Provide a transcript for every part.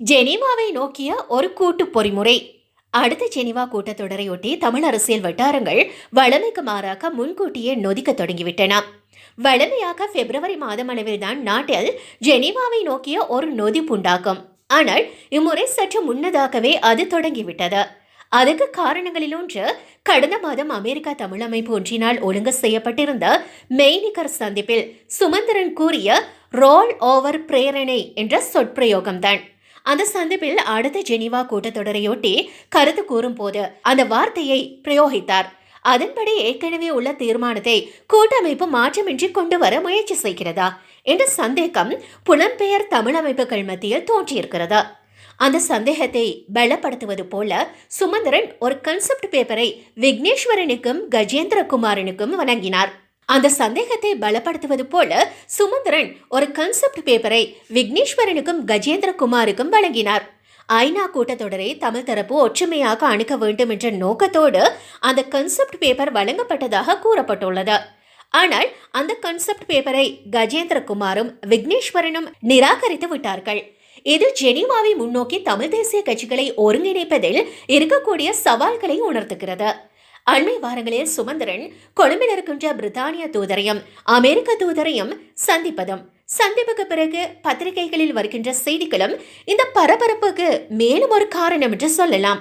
ஜெனீவாவை நோக்கிய ஒரு கூட்டு பொறிமுறை. அடுத்த ஜெனிவா கூட்டத்தொடரையொட்டி தமிழ் அரசியல் வட்டாரங்கள் வழமைக்கு மாறாக முன்கூட்டியே நொதிக்க தொடங்கிவிட்டன. வழமையாக பிப்ரவரி மாதம் அளவில்தான் நாட்டில் ஜெனீவாவை நோக்கிய ஒரு நொதிப்புண்டாகும் ஆனால் இம்முறை சற்று முன்னதாகவே அது தொடங்கிவிட்டது. அதுக்கு காரணங்களில் ஒன்று கடந்த மாதம் அமெரிக்கா தமிழமைப்பு ஒன்றினால் ஒழுங்கு செய்யப்பட்டிருந்த மெய்நிகர் சந்திப்பில் சுமந்திரன் கூறிய ரோல் ஓவர் பிரேரணை என்ற சொற்பிரயோகம்தான். அந்த சந்திப்பில் அடுத்த ஜெனீவா கூட்டத்தொடரையொட்டி கருத்து கூறும்போது அந்த வார்த்தையை பிரயோகித்தார். அதன்படி ஏற்கனவே உள்ள தீர்மானத்தை கூட்டமைப்பு மாற்றமின்றி கொண்டு வர முயற்சி செய்கிறதா என்ற சந்தேகம் புலம்பெயர் தமிழ் அமைப்புகள் மத்தியில் தோன்றியிருக்கிறது. அந்த சந்தேகத்தை பலப்படுத்துவது போல சுமந்திரன் ஒரு கன்செப்ட் பேப்பரை விக்னேஸ்வரனுக்கும் கஜேந்திரகுமாரனுக்கும் வழங்கினார் அந்த சந்தேகத்தை பலப்படுத்துவது போல சுமந்திரன் ஒரு கன்செப்ட் பேப்பரை விக்னேஸ்வரனுக்கும் கஜேந்திரகுமாருக்கும் வழங்கினார். ஐநா கூட்டத்தொடரை தமிழ் தரப்பு ஒற்றுமையாக அணுக வேண்டும் என்ற நோக்கத்தோடு அந்த கன்செப்ட் பேப்பர் வழங்கப்பட்டதாக கூறப்பட்டுள்ளது. ஆனால் அந்த கன்செப்ட் பேப்பரை கஜேந்திரகுமாரும் விக்னேஸ்வரனும் நிராகரித்து விட்டார்கள். இது ஜெனீவாவை முன்னோக்கி தமிழ் தேசிய கட்சிகளை ஒருங்கிணைப்பதில் இருக்கக்கூடிய சவால்களை உணர்த்துகிறது. அண்மை வாரங்களில் சுமந்திரன் கொழும்பில் இருக்கின்ற பிரித்தானிய தூதரையும் அமெரிக்க தூதரையும் சந்திப்பதும் சந்திப்புக்கு பிறகு பத்திரிகைகளில் வருகின்ற செய்திகளும் இந்த பரபரப்புக்கு மேலும் ஒரு காரணம் என்று சொல்லலாம்.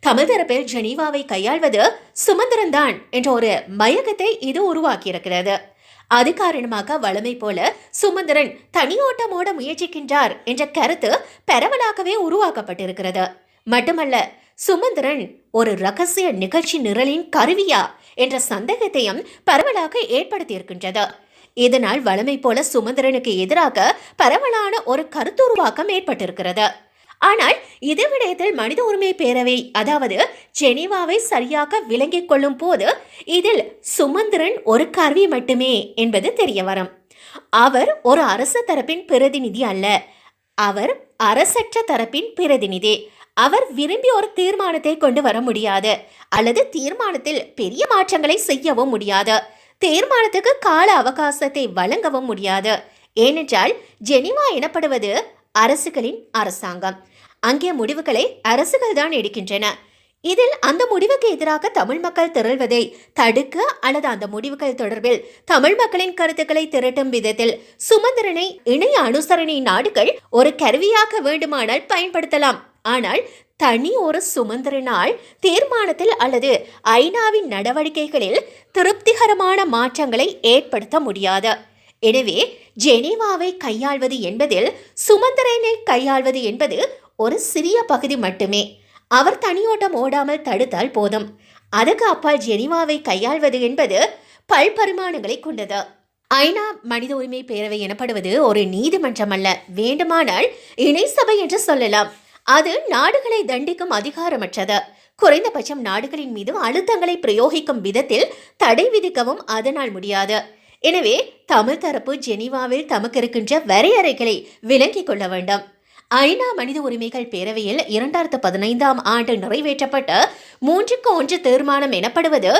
தமிழ் தரப்பில் ஜெனீவாவை கையாள்வது சுமந்திரன் தான் என்ற ஒரு மயக்கத்தை இது உருவாக்கியிருக்கிறது. அது காரணமாக வளமை போல சுமந்திரன் தனியோட்டமோட முயற்சிக்கின்றார் என்ற கருத்து பரவலாகவே உருவாக்கப்பட்டிருக்கிறது. மட்டுமல்ல சுமந்திரன் ஒரு ரகசிய நிகழ்ச்சி நிரலின் கருவியா என்ற சந்தேகத்தையும் பரவலாக ஏற்படுத்தியிருக்கின்றது. இதனால் வளமை போல சுமந்திரனுக்கு எதிராக பரவலான ஒரு கருத்துருவாக்கம் ஏற்பட்டிருக்கிறது. ஆனால் இது விடயத்தில் மனித உரிமை பேரவை அதாவது ஜெனீவாவை சரியாக விளங்கிக் கொள்ளும் போது இதில் சுமந்திரன் ஒரு கருவி மட்டுமே என்பது தெரிய வரும் அவர் ஒரு அரச தரப்பின் பிரதிநிதி அல்ல. அவர் அரசற்ற தரப்பின் பிரதிநிதி. அவர் விரும்பி ஒரு தீர்மானத்தை கொண்டு வர முடியாது. அல்லது தீர்மானத்தில் பெரிய மாற்றங்களை செய்யவும் முடியாது. தீர்மானத்துக்கு கால அவகாசத்தை வழங்கவும் முடியாது. ஏனென்றால் ஜெனிவா எனப்படுவது அரசுகளின் அரசாங்கம். அங்கே முடிவுகளை அரசுகள் தான் எடுக்கின்றன. இதில் அந்த முடிவுக்கு எதிராக தமிழ் மக்கள் திரள்வதை தடுக்க அல்லது அந்த முடிவுகள் தொடர்பில் தமிழ் மக்களின் கருத்துக்களை திரட்டும் விதத்தில் சுமந்திரனை இணைய அனுசரணை நாடுகள் ஒரு கருவியாக வேண்டுமானால் பயன்படுத்தலாம். ஆனால் தனி ஒரு சுமந்திரனால் தீர்மானத்தில் அல்லது ஐநாவின் நடவடிக்கைகளில் திருப்திகரமான மாற்றங்களை ஏற்படுத்த முடியாது. எனவே ஜெனீவாவை கையாள்வது என்பதில் சுமந்திரனை கையாள்வது என்பது ஒரு சிறிய பகுதி மட்டுமே. அவர் தனியோட்டம் ஓடாமல் தடுத்தால் போதும். அதுக்கு அப்பால் ஜெனீவாவை கையாள்வது என்பது பல்பரிமாணங்களை கொண்டது. ஐநா மனித உரிமை பேரவை எனப்படுவது ஒரு நீதிமன்றம் அல்ல வேண்டுமானால் இணை சபை என்று சொல்லலாம். அது நாடுகளை தண்டிக்கும் அதிகாரமற்றது. குறைந்தபட்சம் நாடுகளின் மீது அழுத்தங்களை பிரயோகிக்கும் விதத்தில் தடை விதிக்கவும் அதனால் முடியாது. எனவே தமிழ் தரப்பு ஜெனீவாவில் தமக்கு இருக்கின்ற வரையறைகளை விளங்கிக் கொள்ள வேண்டும். ஐநா மனித உரிமைகள் பேரவையில் இரண்டாயிரத்து பதினைந்தாம் ஆண்டு நிறைவேற்றப்பட்ட மூன்றுக்கு ஒன்று தீர்மானம் எனப்படுவது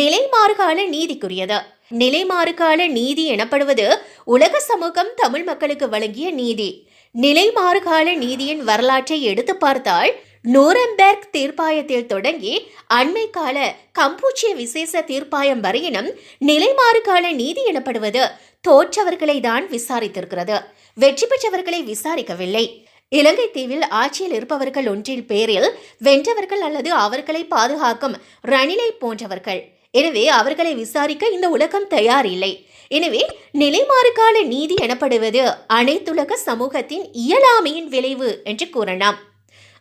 நிலைமாறுகால நீதிக்குரியது. நிலைமாறுகால நீதி எனப்படுவது உலக சமூகம் தமிழ் மக்களுக்கு வழங்கிய நீதி. நிலைமாறுகால நீதியின் வரலாற்றை எடுத்து பார்த்தால் நூரம்பெர்க் தீர்ப்பாயத்தில் தொடங்கி அண்மை கால கம்பூச்சிய விசேஷ தீர்ப்பாயம் வரையினும் நிலைமாறுகால நீதி எனப்படுவது தோற்றவர்களை தான் விசாரித்திருக்கிறது. வெற்றி பெற்றவர்களை விசாரிக்கவில்லை. இலங்கை தீவில் ஆட்சியில் இருப்பவர்கள் ஒன்றின் பேரில் வென்றவர்கள் அல்லது அவர்களை பாதுகாக்கும் ரணிலை போன்றவர்கள். எனவே அவர்களை விசாரிக்க இந்த உலகம் தயார் இல்லை எனவே நிலைமாறுகால நீதி எனப்படுவது அனைத்துலக சமூகத்தின் இயலாமையின் விளைவு என்று கூறலாம்.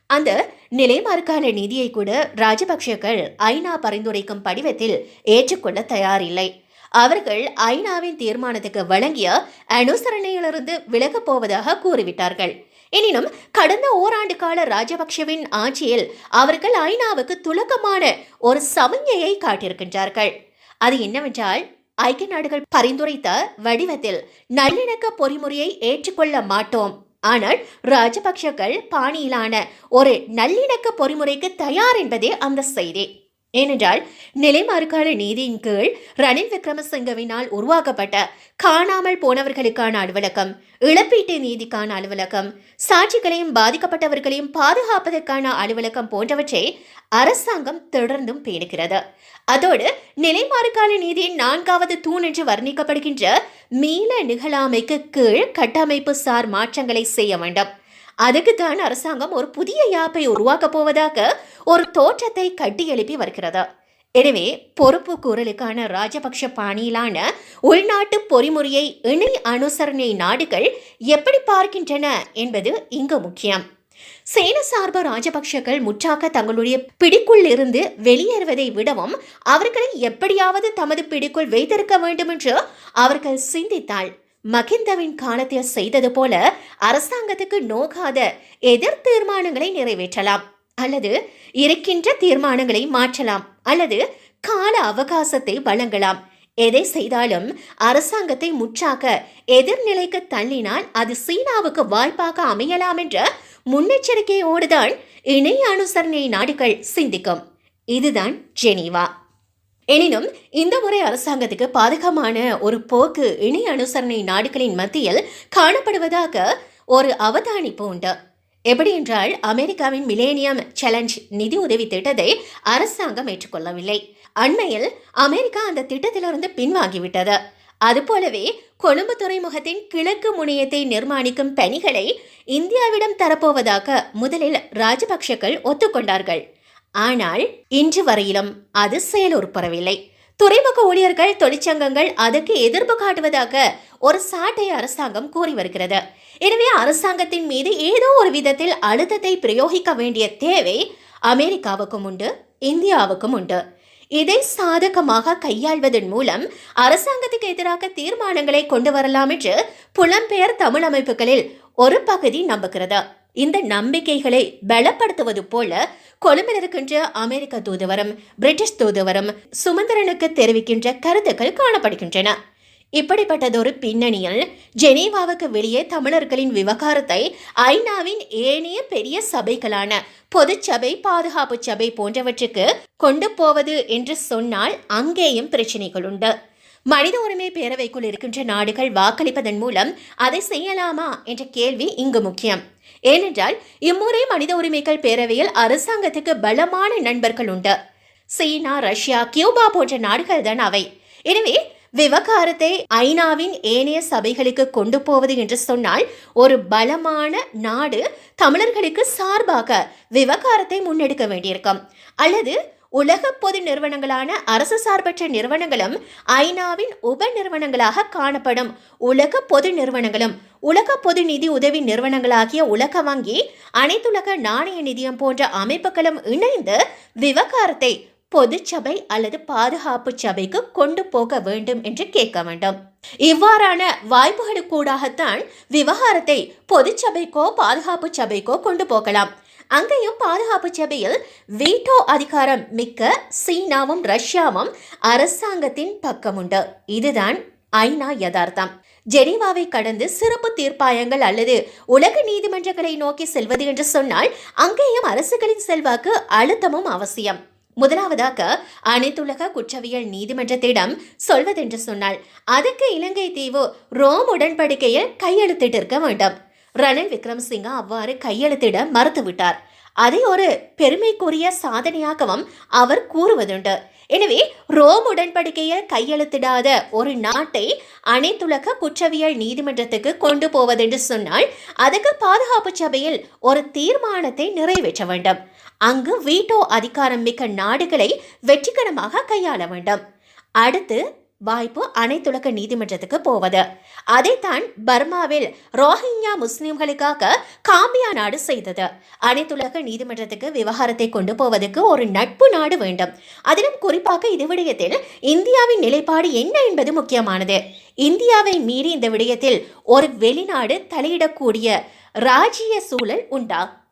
அந்த நிலைமாறுகால நீதியை கூட ராஜபக்ஷர்கள் ஐநா பரிந்துரைக்கும் படிவத்தில் ஏற்றுக்கொள்ள தயாரில்லை. அவர்கள் ஐநாவின் தீர்மானத்துக்கு வழங்கிய அனுசரணையிலிருந்து விலகப் போவதாக கூறிவிட்டார்கள். எனினும் கடந்த ஓராண்டு கால ராஜபக்ஷவின் ஆட்சியில் அவர்கள் ஐநாவுக்கு துலக்கமான ஒரு சமிஞையை காட்டியிருக்கின்றார்கள். அது என்னவென்றால் ஐக்கிய நாடுகள் பரிந்துரைத்த வடிவத்தில் நல்லிணக்க பொறிமுறையை ஏற்றுக்கொள்ள மாட்டோம். ஆனால் ராஜபக்ஷக்கள் பாணியிலான ஒரு நல்லிணக்க பொறிமுறைக்கு தயார் என்பதே அந்த செய்தி. ஏனென்றால் நிலைமாறுகால நீதியின் கீழ் ரணில் விக்ரமசிங்கவினால் உருவாக்கப்பட்ட காணாமல் போனவர்களுக்கான அலுவலகம் இழப்பீட்டு நீதிக்கான அலுவலகம் சாட்சிகளையும் பாதிக்கப்பட்டவர்களையும் பாதுகாப்பதற்கான அலுவலகம் போன்றவற்றை அரசாங்கம் தொடர்ந்தும் பேணுகிறது. அதோடு நிலைமாறுகால நீதியின் நான்காவது தூண் என்று வர்ணிக்கப்படுகின்ற மீள நிகழாமைக்கு கீழ் கட்டமைப்பு சார் மாற்றங்களை செய்ய வேண்டும். அதுக்குத்தான் அரசாங்கம் ஒரு புதிய யாப்பை உருவாக்கப் போவதாக ஒரு தோற்றத்தை கட்டி எழுப்பி வருகிறது. எனவே பொறுப்பு கூறலுக்கான ராஜபக்ஷ பாணியிலான உள்நாட்டு பொறிமுறையை இணை அனுசரணை நாடுகள் எப்படி பார்க்கின்றன என்பது இங்கு முக்கியம். சேன சார்பு ராஜபக்ஷக்கள் முற்றாக தங்களுடைய பிடிக்குள் இருந்து வெளியேறுவதை விடவும் அவர்களை எப்படியாவது தமது பிடிக்குள் வைத்திருக்க வேண்டும் என்று அவர்கள் சிந்தித்தாள். மகிந்தவின் காலத்தில் செய்தது போல அரசாங்கத்துக்கு நோகாத எதிர் தீர்மானங்களை நிறைவேற்றலாம். அல்லது இருக்கின்ற தீர்மானங்களை மாற்றலாம். அல்லது கால அவகாசத்தை வழங்கலாம். எதை செய்தாலும் அரசாங்கத்தை முற்றாக எதிர்நிலைக்கு தள்ளினால் அது சீனாவுக்கு வாய்ப்பாக அமையலாம் என்ற முன்னெச்சரிக்கையோடுதான் இணை அனுசரணை நாடுகள் சிந்திக்கும். இதுதான் ஜெனீவா. எனினும் இந்த முறை அரசாங்கத்துக்கு பாதகமான ஒரு போக்கு இணை அனுசரணை நாடுகளின் மத்தியில் காணப்படுவதாக ஒரு அவதானிப்பு உண்டு. எப்படி என்றால் அமெரிக்காவின் மிலேனியம் சேலஞ்ச் நிதி உதவி திட்டத்தை அரசாங்கம் ஏற்றுக்கொள்ளவில்லை. அண்மையில் அமெரிக்கா அந்த திட்டத்திலிருந்து பின்வாங்கிவிட்டது. அதுபோலவே கொழும்பு துறைமுகத்தின் கிழக்கு முனையத்தை நிர்மாணிக்கும் பணிகளை இந்தியாவிடம் தரப்போவதாக முதலில் ராஜபக்ஷக்கள் ஒத்துக்கொண்டார்கள். ஆனால் இன்று வரையிலும் அது செயலுறுப்பறவில்லை துறைமுக ஊழியர்கள் தொழிற்சங்கங்கள் அதற்கு எதிர்ப்பு காட்டுவதாக ஒரு சாட்டை அரசாங்கம் கூறி வருகிறது. எனவே அரசாங்கத்தின் மீது ஏதோ ஒரு விதத்தில் அழுத்தத்தை பிரயோகிக்க வேண்டிய தேவை அமெரிக்காவுக்கும் உண்டு இந்தியாவுக்கும் உண்டு. இதை சாதகமாக கையாள்வதன் மூலம் அரசாங்கத்துக்கு எதிராக தீர்மானங்களை கொண்டு வரலாம் என்று புலம்பெயர் தமிழ் அமைப்புகளில் ஒரு பகுதி நம்புகிறது. இந்த நம்பிக்கைகளை பலப்படுத்துவது போல கொழும்பில் இருக்கின்ற அமெரிக்க தூதுவரம் பிரிட்டிஷ் தூதுவரம் சுமந்திரனுக்கு தெரிவிக்கின்ற கருத்துக்கள் காணப்படுகின்றன. இப்படிப்பட்டதொரு பின்னணியில் ஜெனீவாவுக்கு வெளியே தமிழர்களின் விவகாரத்தை ஐநாவின் ஏனைய பெரிய சபைகளான பொதுச்சபை பாதுகாப்பு சபை போன்றவற்றுக்கு கொண்டு போவது என்று சொன்னால் அங்கேயும் பிரச்சனைகள் உண்டு. மனித உரிமை பேரவைக்குள் இருக்கின்ற நாடுகள் வாக்களிப்பதன் மூலம் அதை செய்யலாமா என்ற கேள்வி இங்கு முக்கியம். ஏனென்றால் இம்முறை மனித உரிமைகள் பேரவையில் அரசாங்கத்துக்கு பலமான நண்பர்கள் உண்டு. சீனா ரஷ்யா கியூபா போன்ற நாடுகள் தான் அவை. எனவே விவகாரத்தை ஐநாவின் ஏனைய சபைகளுக்கு கொண்டு போவது என்று சொன்னால் ஒரு பலமான நாடு தமிழர்களுக்கு சார்பாக விவகாரத்தை முன்னெடுக்க வேண்டியிருக்கும். அல்லது உலக பொது நிறுவனங்களான அரசு சார்பற்ற நிறுவனங்களும் ஐநாவின் உப நிறுவனங்களாக காணப்படும். உலக பொது நிறுவனங்களும் உலக பொது நிதி உதவி நிறுவனங்களாகிய உலக வங்கி அனைத்துலக நாணய நிதியம் போன்ற அமைப்புகளும் இணைந்து விவகாரத்தை பொதுச்சபை அல்லது பாதுகாப்பு சபைக்கு கொண்டு போக வேண்டும் என்று கேட்க வேண்டும். இவ்வாறான வாய்ப்புகளுக்கூடாகத்தான் விவகாரத்தை பொதுச்சபைக்கோ பாதுகாப்பு சபைக்கோ கொண்டு போகலாம். அங்கேயும் பாதுகாப்பு சபையில் வீட்டோ அதிகாரம் மிக்க சீனாவும் ரஷ்யாவும் அரசாங்கத்தின் பக்கம் உண்டு இதுதான் ஐநா யதார்த்தம். ஜெனீவாவை கடந்து சிறப்பு தீர்ப்பாயங்கள் அல்லது உலக நீதிமன்றங்களை நோக்கி செல்வது என்று சொன்னால் அங்கேயும் அரசுகளின் செல்வாக்கு அழுத்தமும் அவசியம். முதலாவதாக அனைத்துலக குற்றவியல் நீதிமன்றத்திடம் சொல்வதென்று சொன்னால் அதுக்கு இலங்கை தீவு ரோம் உடன்படிக்கையில் கையெழுத்திட்டிருக்க வேண்டும். ரணில் விக்ரமசிங்க அவ்வாறு கையெழுத்திட மறுத்துவிட்டார். அதை ஒரு பெருமைக்குரிய சாதனையாகவும் அவர் கூறுவதுண்டு. எனவே ரோம் உடன்படிக்கையில் கையெழுத்திடாத ஒரு நாட்டை அனைத்துலக குற்றவியல் நீதிமன்றத்துக்கு கொண்டு போவதென்று சொன்னால் அதுக்கு பாதுகாப்பு சபையில் ஒரு தீர்மானத்தை நிறைவேற்ற வேண்டும். அங்கு வீட்டோ அதிகாரம் மிக்க நாடுகளை வெற்றிகரமாக கையாள வேண்டும். அடுத்து வாய்ப்பு அனைத்துலக நீதிமன்றத்துக்கு போவது. அதைத்தான் பர்மாவில் ரோஹிங்யா முஸ்லிம்களுக்காக காம்பியா நாடு செய்தது. அனைத்துலக நீதிமன்றத்துக்கு விவகாரத்தை கொண்டு போவதற்கு ஒரு நட்பு நாடு வேண்டும். அதிலும் குறிப்பாக இது விடயத்தில் இந்தியாவின் நிலைப்பாடு என்ன என்பது முக்கியமானது. இந்தியாவை மீறி இந்த விடயத்தில் ஒரு வெளிநாடு தலையிடக்கூடிய ராஜ்ய சூழல் உண்டா?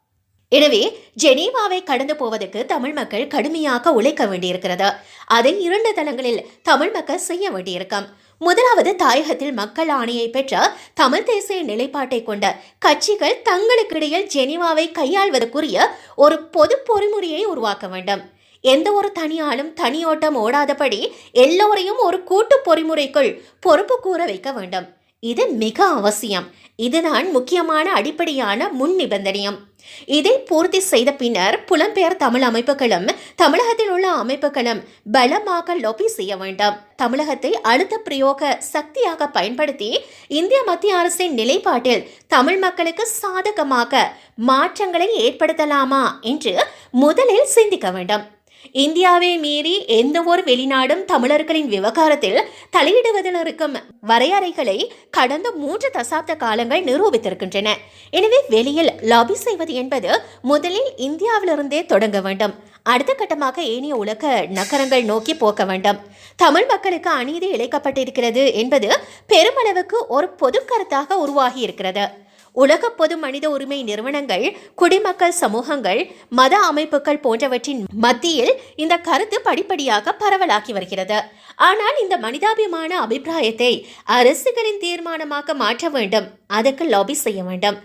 எனவே ஜெனீவாவை கடந்து போவதற்கு தமிழ் மக்கள் கடுமையாக உழைக்க வேண்டியிருக்கிறது. அதை இரண்டு தளங்களில் தமிழ் மக்கள் செய்ய வேண்டியிருக்கும். முதலாவது தாயகத்தில் மக்கள் ஆணையை பெற்ற தமிழ் தேசிய நிலைப்பாட்டை கொண்ட கட்சிகள் தங்களுக்கிடையில் ஜெனீவாவை கையாள்வதற்குரிய ஒரு பொது பொறிமுறையை உருவாக்க வேண்டும். எந்த ஒரு தனியாலும் தனியோட்டம் ஓடாதபடி எல்லோரையும் ஒரு கூட்டு பொறிமுறைக்குள் பொறுப்பு கூற வைக்க வேண்டும். இது மிக அவசியம். இதுதான் முக்கியமான அடிப்படையான முன் நிபந்தனையும் இதை பூர்த்தி செய்த பின்னர் புலம்பெயர் தமிழ் அமைப்புகளும் தமிழகத்தில் உள்ள அமைப்புகளும் பலமாக லொபி செய்ய வேண்டும். தமிழகத்தை அழுத்த பிரயோக சக்தியாக பயன்படுத்தி இந்திய மத்திய அரசின் நிலைப்பாட்டில் தமிழ் மக்களுக்கு சாதகமாக மாற்றங்களை ஏற்படுத்தலாமா என்று முதலில் சிந்திக்க வேண்டும். இந்தியாவை மீறி எந்த ஒரு வெளிநாடும் தமிழர்களின் விவகாரத்தில் தலையிடுவதில் இருக்கும் வரையறைகளை கடந்த மூன்று தசாப்த காலங்கள் நிரூபித்திருக்கின்றன. எனவே வெளியில் லாபி செய்வது என்பது முதலில் இந்தியாவிலிருந்தே தொடங்க வேண்டும். அடுத்த கட்டமாக ஏனைய உலக நகரங்கள் நோக்கி போக்க வேண்டும். தமிழ் மக்களுக்கு அநீதி இழைக்கப்பட்டிருக்கிறது என்பது பெருமளவுக்கு ஒரு பொது கருத்தாக உருவாகி இருக்கிறது உலக பொது மனித உரிமை நிறுவனங்கள் குடிமக்கள் சமூகங்கள் மத அமைப்புகள் போன்றவற்றின் மத்தியில் இந்த கருத்து படிப்படியாக பரவலாகி வருகிறது. ஆனால் இந்த மனிதாபிமான அபிப்பிராயத்தை அரசுகளின் தீர்மானமாக மாற்ற வேண்டும். அதற்கு லாபி செய்ய வேண்டும்.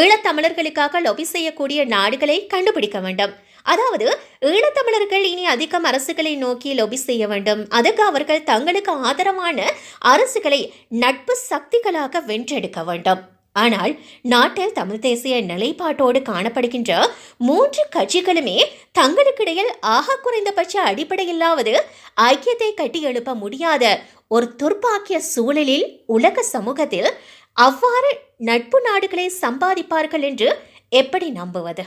ஈழத்தமிழர்களுக்காக லாபி செய்யக்கூடிய நாடுகளை கண்டுபிடிக்க வேண்டும். அதாவது ஈழத்தமிழர்கள் இனி அதிகம் அரசுகளை நோக்கி லொபி செய்ய வேண்டும். அதுக்கு அவர்கள் தங்களுக்கு ஆதரவான அரசுகளை நட்பு சக்திகளாக வென்றெடுக்க வேண்டும். ஆனால் நாட்டில் தமிழ் தேசிய நிலைப்பாட்டோடு காணப்படுகின்ற மூன்று கட்சிகளுமே தங்களுக்கிடையில் ஆக குறைந்தபட்ச அடிப்படையில்லாவது ஐக்கியத்தை கட்டியெழுப்ப முடியாத ஒரு துர்ப்பாக்கிய சூழலில் உலக சமூகத்தில் அவ்வாறு நட்பு நாடுகளை சம்பாதிப்பார்கள் என்று எப்படி நம்புவது?